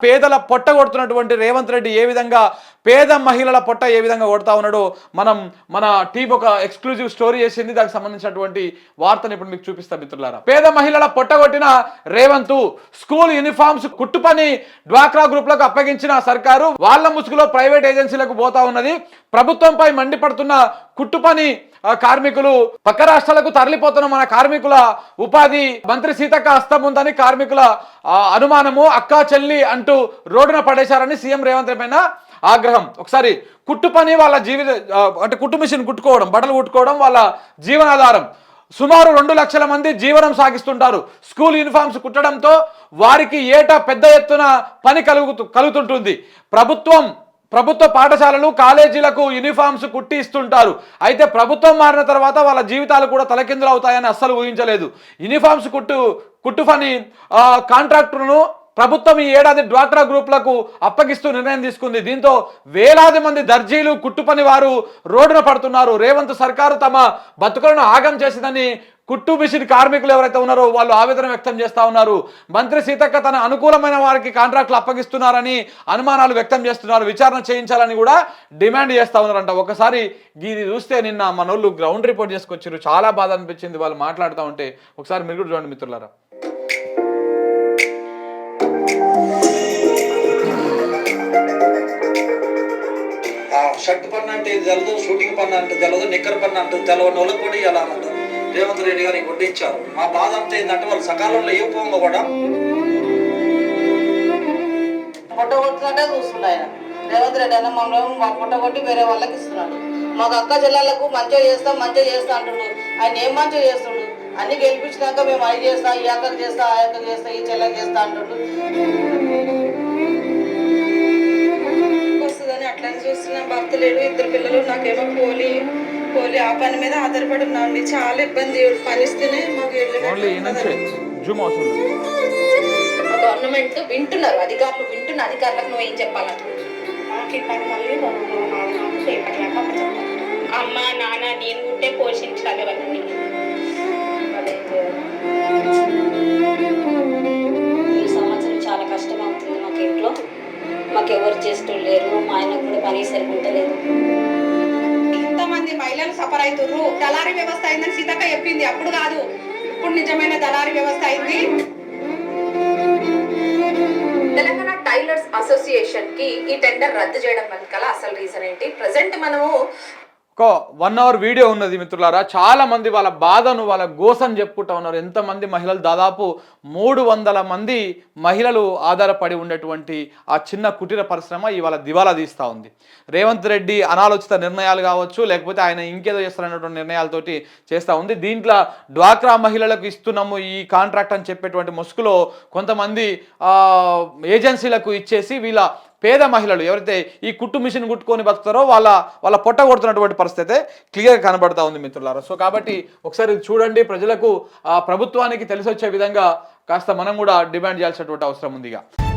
పేదల పొట్ట కొడుతున్నటువంటి రేవంత్ రెడ్డి ఏ విధంగా పేద మహిళల పొట్ట ఏ విధంగా కొడతా ఉన్నాడో మనం మన టీం ఒక ఎక్స్క్లూజివ్ స్టోరీ చేసింది దానికి సంబంధించినటువంటి వార్తను ఇప్పుడు మీకు చూపిస్తా మిత్రులారా. పేద మహిళల పొట్ట కొట్టిన రేవంత్ స్కూల్ యూనిఫామ్స్ కుట్టు పని డ్వాక్రా గ్రూప్లకు అప్పగించిన సర్కారు వాళ్ళ ముసుగులో ప్రైవేట్ ఏజెన్సీలకు పోతా ఉన్నది. ప్రభుత్వంపై మండిపడుతున్న కుట్టు పని కార్మికులు పక్క రాష్ట్రాలకు తరలిపోతున్న మన కార్మికుల ఉపాధి మంత్రి సీతక్క హస్తం ఉందని కార్మికుల అనుమానము అక్కా చెల్లి అంటూ రోడ్డున పడేశారని సీఎం రేవంత్ రెడ్డి పైన ఆగ్రహం. ఒకసారి కుట్టు పని వాళ్ళ జీవిత అంటే కుట్టు మిషన్ కుట్టుకోవడం బట్టలు కుట్టుకోవడం వాళ్ళ జీవనాధారం. సుమారు రెండు లక్షల మంది జీవనం సాగిస్తుంటారు. స్కూల్ యూనిఫామ్స్ కుట్టడంతో వారికి ఏటా పెద్ద ఎత్తున పని కలుగుతు కలుగుతుంటుంది. ప్రభుత్వం ప్రభుత్వ పాఠశాలలు కాలేజీలకు యూనిఫామ్స్ కుట్టి ఇస్తుంటారు అయితే ప్రభుత్వం మారిన తర్వాత వాళ్ళ జీవితాలు కూడా తలకిందులు అవుతాయని అస్సలు ఊహించలేదు. యూనిఫామ్స్ కుట్టు కుట్టుఫని కాంట్రాక్టర్ను ప్రభుత్వం ఈ ఏడాది డ్వాక్రా గ్రూపులకు అప్పగిస్తూ నిర్ణయం తీసుకుంది. దీంతో వేలాది మంది దర్జీలు కుట్టుపని వారు రోడ్డున పడుతున్నారు. రేవంత్ సర్కారు తమ బతుకులను ఆగం చేసిందని కుట్టు మిషన్ కార్మికులు ఎవరైతే ఉన్నారో వాళ్ళు ఆవేదన వ్యక్తం చేస్తా ఉన్నారు. మంత్రి సీతక్క తన అనుకూలమైన వారికి కాంట్రాక్టులు అప్పగిస్తున్నారని అనుమానాలు వ్యక్తం చేస్తున్నారు. విచారణ చేయించాలని కూడా డిమాండ్ చేస్తా ఉన్నారంట. ఒకసారి ఇది చూస్తే నిన్న మనోళ్ళు గ్రౌండ్ రిపోర్ట్ చేసుకొచ్చారు చాలా బాధ అనిపించింది వాళ్ళు మాట్లాడుతూ ఉంటే. ఒకసారి మీరు కూడా చూడండి మిత్రులారా. షర్ట్ పన్ను అంటే ఇది తెలదు షూటింగ్ పన్ను అంటే తెలదు నిక్కర్ పన్ను అంటే తెలవని వాళ్ళకి కూడా ఇలా అన్నట్టు రేవంత్ రెడ్డి గారికి కొట్టించారు మా బాధ అంతా ఏంటంటే వాళ్ళు సకాలంలో ఇవ్వకపోగా కూడా పొట్ట కొట్టుకుంటే చూస్తుండ ఆయన. రేవంత్ రెడ్డి అన్న మమ్మల్ని మా పొట్ట కొట్టి వేరే వాళ్ళకి ఇస్తున్నాడు. మాకు అక్క జిల్లాలకు మంచిగా చేస్తాం మంచిగా చేస్తా అంటున్నాడు ఆయన ఏం మంచిగా చేస్తుండు? అన్ని గెలిపించినాక మేము అవి చేస్తా ఈ అక్కకు చేస్తా ఆ అక్కకు చేస్తా ఈ చెల్లెకి చేస్తా అంటుండు. లేడు ఇద్దరు పిల్లలు నాకేమో పోలి పోలి ఆ పని మీద ఆధారపడి ఉన్నాండి చాలా ఇబ్బంది. పని ఇస్తేనే మాకు లేదు. గవర్నమెంట్ వింటున్నారు. అధికారులు వింటున్న అధికారులకు నువ్వు ఏం అప్పచెప్పాలి. అమ్మ నాన్న నేను ఉంటే పోషించాలి వాళ్ళని పని సరిపోతలేదు. ఇంతమంది మహిళలు సఫర్ అవుతుర్రు దళారీ వ్యవస్థ అయిందని సీతక్క చెప్పింది. అప్పుడు కాదు. ఇప్పుడు నిజమైన దళారీ వ్యవస్థ అయింది. తెలంగాణ టైలర్స్ అసోసియేషన్కి ఈ టెండర్ రద్దు చేయడం వెనకాల అసలు రీజన్ ఏంటి? ప్రజెంట్ మనము కో వన్ అవర్ వీడియో ఉన్నది మిత్రులారా. చాలా మంది వాళ్ళ బాధను వాళ్ళ గోసం చెప్పుకుంటా ఉన్నారు. ఎంతమంది మహిళలు దాదాపు మూడు వందల మంది మహిళలు ఆధారపడి ఉండేటువంటి ఆ చిన్న కుటీర పరిశ్రమ ఇవాళ దివాలా తీస్తూ ఉంది. రేవంత్ రెడ్డి అనాలోచిత నిర్ణయాలు కావచ్చు లేకపోతే ఆయన ఇంకేదో చేస్తారనేటువంటి నిర్ణయాలతోటి చేస్తూ ఉంది. దీంట్లో డ్వాక్రా మహిళలకు ఇస్తున్నాము ఈ కాంట్రాక్ట్ అని చెప్పేటువంటి ముసుగులో కొంతమంది ఏజెన్సీలకు ఇచ్చేసి వీళ్ళ పేద మహిళలు ఎవరైతే ఈ కుట్టు మిషన్ కుట్టుకొని బతుకుతారో వాళ్ళ వాళ్ళ పొట్ట కొడుతున్నటువంటి పరిస్థితి క్లియర్గా కనబడతా ఉంది మిత్రులారా. సో కాబట్టి ఒకసారి చూడండి ప్రజలకు ఆ ప్రభుత్వానికి తెలిసి వచ్చే విధంగా కాస్త మనం కూడా డిమాండ్ చేయాల్సినటువంటి అవసరం ఉంది ఇక.